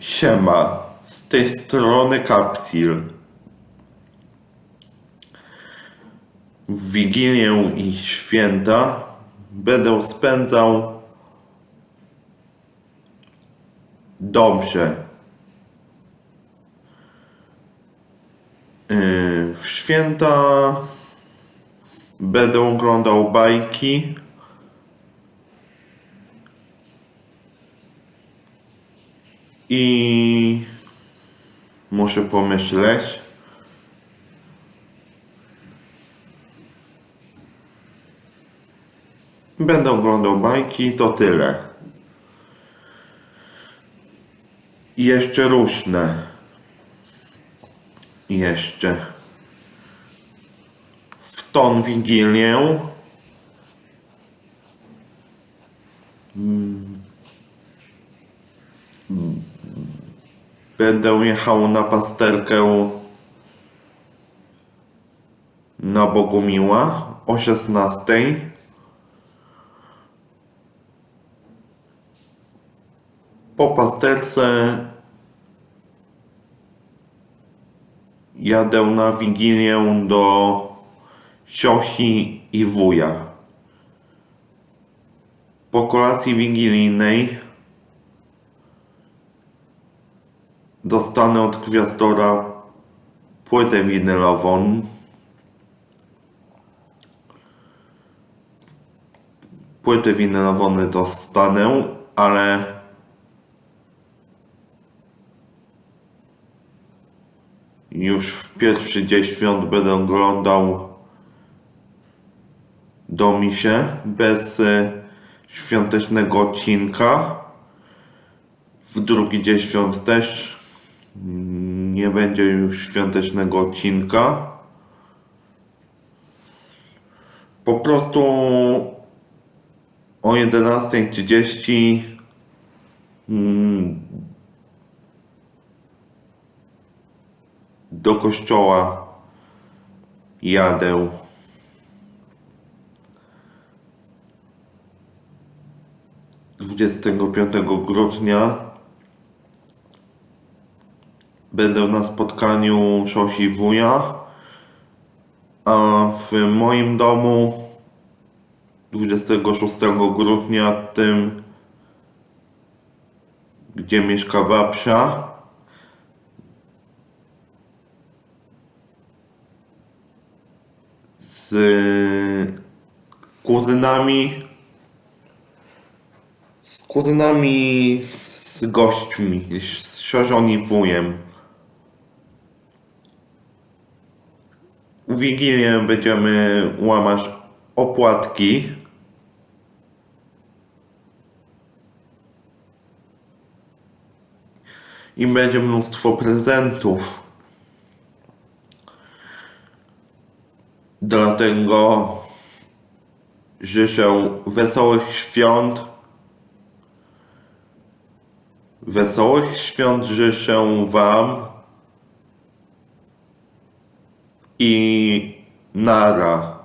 Siema, z tej strony Kapsil. W Wigilię i święta będę spędzał dobrze. Yy, W święta będę oglądał bajki. I muszę pomyśleć. Będę oglądał bajki, to tyle. Jeszcze różne. Jeszcze. W tą wigilię Będę jechał na pasterkę na Bogumiła o 16. Po pasterce jadę na Wigilię do cioci i wuja. Po kolacji wigilijnej dostanę od gwiazdora płytę winylową. Płytę winylową dostanę, ale już w pierwszy dzień świąt będę oglądał do misie bez y, świątecznego odcinka. W drugi dzień świąt też nie będzie już świątecznego odcinka. Po prostu o 11.30 mm, do kościoła jadę. Dwudziestego piątego grudnia będę na spotkaniu Szosi Wuja, a w moim domu 26 grudnia, tym gdzie mieszka babcia, z kuzynami, z kuzynami, z gośćmi, z siostrą i wujem. W Wigilię będziemy łamać opłatki. I będzie mnóstwo prezentów. Dlatego życzę wesołych świąt. Wesołych świąt życzę Wam i nara.